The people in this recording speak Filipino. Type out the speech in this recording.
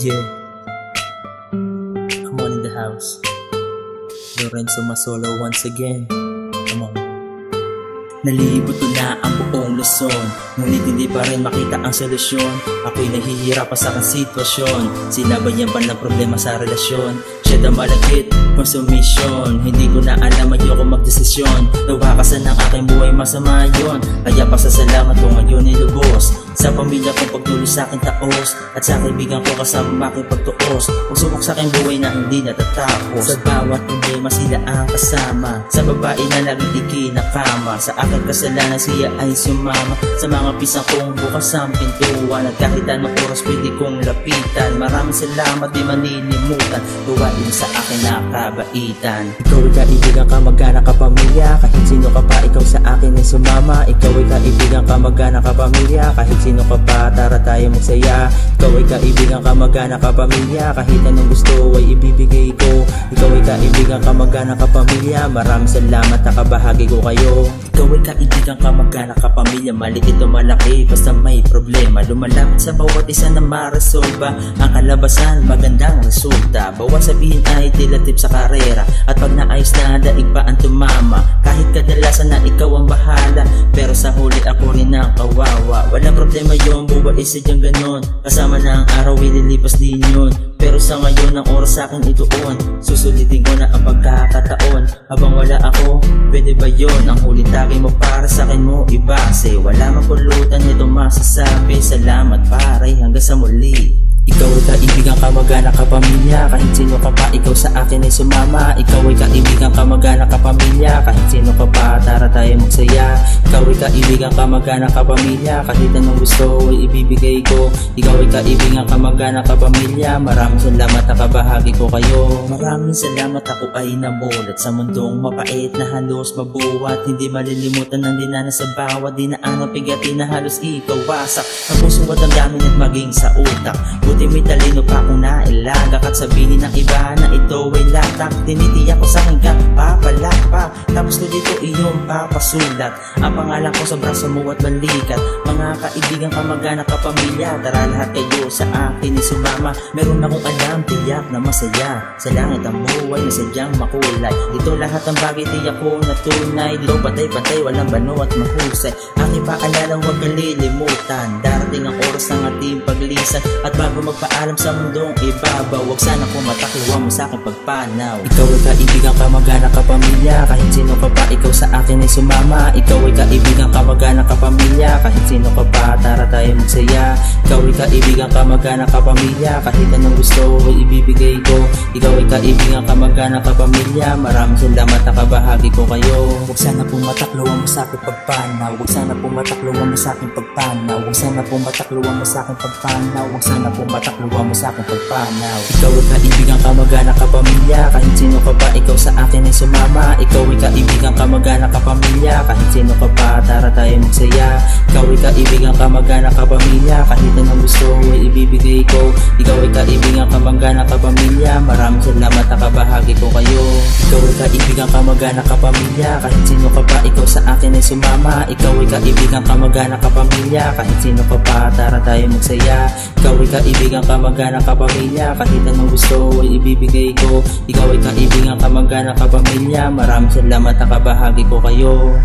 Yeah. Come on in the house. Lorenzo Masolo once again. Come on. Nalibot ko na ang buong Luzon Ngunit hindi pa rin makita ang solusyon Ako'y nahihirapan sa aking sitwasyon Sinabayan ba ng problema sa relasyon Siya daw malagit, konsumisyon Hindi ko na alam ayoko magdesisyon Nawakasan ng aking buhay masama yon Kaya pasasalamat ko ngayon nilubos Sa pamilya kong pagtuloy sa aking taos. At sa kaibigan ko kasama aking pagtuos? Pagsubok sa aking buhay na hindi natatapos. Sa bawat problema sila ang kasama. Sa babae na laging ikinakama Sa aking kasalanan siya ay sumama. Sa mga pisang kong bukas ang pintuan At kahit anong oras pwede kong lapitan. Maraming salamat di manilimutan Tuwain sa akin nakabaitan Ikaw ay kaibigan ka, mag-anak ka, pamilya. Kahit sino ka pa, ikaw sa akin ay sumama. Ikaw ay kaibigan ka, mag-anak ka, pamilya. Kahit sino ka pa, tara tayo magsaya. Ikaw ay kaibigan ka, mag-anak ka, pamilya Kahit anong gusto ay ibibigay ko. Ikaw ay kaibigan ka, mag-anak ka, pamilya Maraming salamat, nakabahagi ko kayo. Ikaw ay kaibigan ka, mag-anak ka, pamilya Maliit o malaki, basta may problema. Lumalapit sa bawat isa na maresolba. Ang kalabasan, magandang resulta. Bawat sabihin ay dilatip sa karera. At pag naayos na, daig pa ang tumama. Kahit kadalasan na ikaw ang bahala Pero sa huli ako rin ang kawawa. Walang problema yun, buhay sadyang ganon. Kasama na ang araw, ililipas din yun. Pero sa ngayon ang oras sa akin ituon Susulitin ko na ang pagkakataon. Habang wala ako, pwede ba yon Ang huling tagay mo para sa akin mo ibase. Wala mang pulutan nito masasabi Salamat pare. Hanggang sa muli Ikaw ay kaibigan ka, mag-anak ka, pamilya Kahit sino ka pa, ikaw sa akin ay sumama. Ikaw ay kaibigan ka, mag-anak ka, pamilya Kahit sino ka pa, tara tayo magsaya. Ikaw ay kaibigan ka, mag-anak ka, pamilya Kahit anong gusto ay ibibigay ko. Ikaw ay kaibigan ka, mag-anak ka, pamilya Maraming salamat nakabahagi ko kayo. Maraming salamat ako ay namulat Sa mundong mapait na halos mabuhat Hindi malilimutan ang dinanas sa bawat dinaan Ang pigati na halos ikawasak Ang puso at ang damin at maging sa utak. Buti may talino pa akong nailagak At sabihin ng iba na ito ay latak Tinitiyak ko sa ka papalakpak Tapos ko dito iyong papasulat. Ang pangalan ko sa braso mo at balikat. Mga kaibigan ka mag-anak ka pamilya Tara lahat kayo sa akin ni sumama. Meron akong alam tiyak na masaya. Sa langit ang buhay na sadyang makulay. Dito lahat ang bagay tiyak ko na tunay Dito patay-patay walang bano at mahusay. Aking paalala huwag kalilimutan Darating ang oras ng ating paglisan. At bago magpaalam sa mundong ibabaw Huwag sana pumatakluwa mo sa aking pagpanaw. Ikaw ay kaibigan ka, mag-anak ka, pamilya Kahit sino ka pa, ikaw sa akin ay sumama. Ikaw ay kaibigan ka, mag-anak ka, pamilya Kahit sino ka pa, tara tayo magsaya. Ikaw ay kaibigan ka, mag-anak ka, pamilya Kahit anong gusto ay ibibigay ko. Ikaw ay kaibigan ka, mag-anak ka, pamilya Maraming salamat nakabahagi ko kayo. Huwag sana pumatakluwa mo sa aking pagpanaw. Huwag sana pumatakluwa mo sa aking pagpanaw. Huwag sana pumatakluwa mo sa aking pagpanaw. Huwag sana pumatakluwa mo sa aking pagpanaw. Ikaw ay kaibigan ka, mag-anak ka, pamilya. Kahit sino ka pa, ikaw sa akin ay sumama. Ikaw ay kaibigan ka, mag-anak ka, pamilya. Kahit sino ka pa, tara tayo magsaya. Ikaw ay kaibigan ka, mag-anak ka, pamilya. Kahit anong gusto ay ibibigay ko. Ikaw ay kaibigan ka, mag-anak ka, pamilya. Maraming salamat nakabahagi ko kayo. Ikaw ay kaibigan ka, mag-anak ka, pamilya. Kahit sino ka pa, ikaw sa akin ay sumama. Ikaw ay kaibigan ka, mag-anak ka, pamilya. Kahit sino ka pa, tara tayo magsaya. Ikaw ay kaibigan ka, mag-anak ka, pamilya Kahit anong gusto ay ibibigay ko. Ikaw ay kaibigan ka, mag-anak ka, pamilya Maraming salamat nakabahagi ko kayo